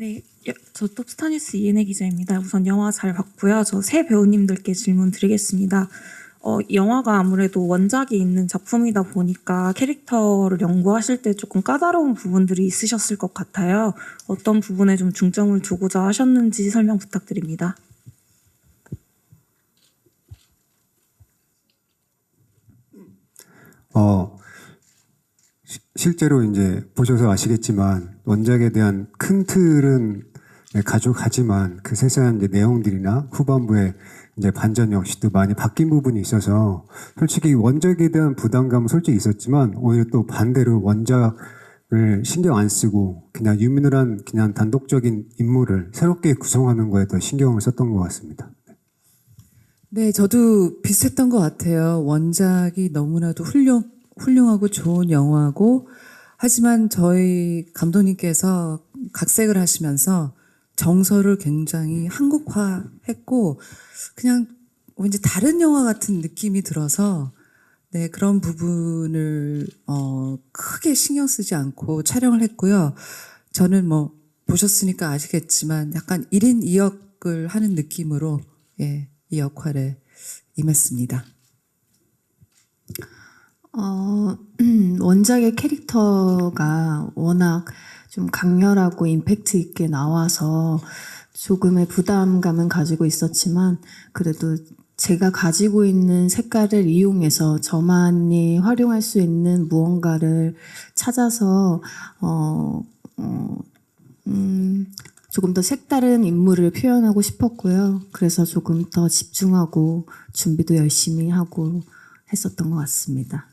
네, 여- 저 톱스타뉴스 이은혜 기자입니다. 우선 영화 잘 봤고요. 저 새 배우님들께 질문 드리겠습니다. 어, 영화가 아무래도 원작이 있는 작품이다 보니까 캐릭터를 연구하실 때 조금 까다로운 부분들이 있으셨을 것 같아요. 어떤 부분에 좀 중점을 두고자 하셨는지 설명 부탁드립니다. 어, 시- 실제로 이제 보셔서 아시겠지만 원작에 대한 큰 틀은 네, 가져가지만 그 세세한 이제 내용들이나 후반부에 이제 반전 역시도 많이 바뀐 부분이 있어서 솔직히 원작에 대한 부담감은 솔직히 있었지만 오히려 또 반대로 원작을 신경 안 쓰고 그냥 유민을한 그냥 단독적인 인물을 새롭게 구성하는 거에 더 신경을 썼던 것 같습니다. 네, 저도 비슷했던 것 같아요. 원작이 너무나도 훌륭, 훌륭하고 좋은 영화고, 하지만 저희 감독님께서 각색을 하시면서 정서를 굉장히 한국화했고, 그냥 왠지 다른 영화 같은 느낌이 들어서, 네, 그런 부분을, 어, 크게 신경 쓰지 않고 촬영을 했고요. 저는 뭐, 보셨으니까 아시겠지만, 약간 1인 2역을 하는 느낌으로, 예, 이 역할에 임했습니다. 어, 원작의 캐릭터가 워낙 좀 강렬하고 임팩트 있게 나와서 조금의 부담감은 가지고 있었지만 그래도 제가 가지고 있는 색깔을 이용해서 저만이 활용할 수 있는 무언가를 찾아서 어, 어, 음, 조금 더 색다른 인물을 표현하고 싶었고요. 그래서 조금 더 집중하고 준비도 열심히 하고 했었던 것 같습니다.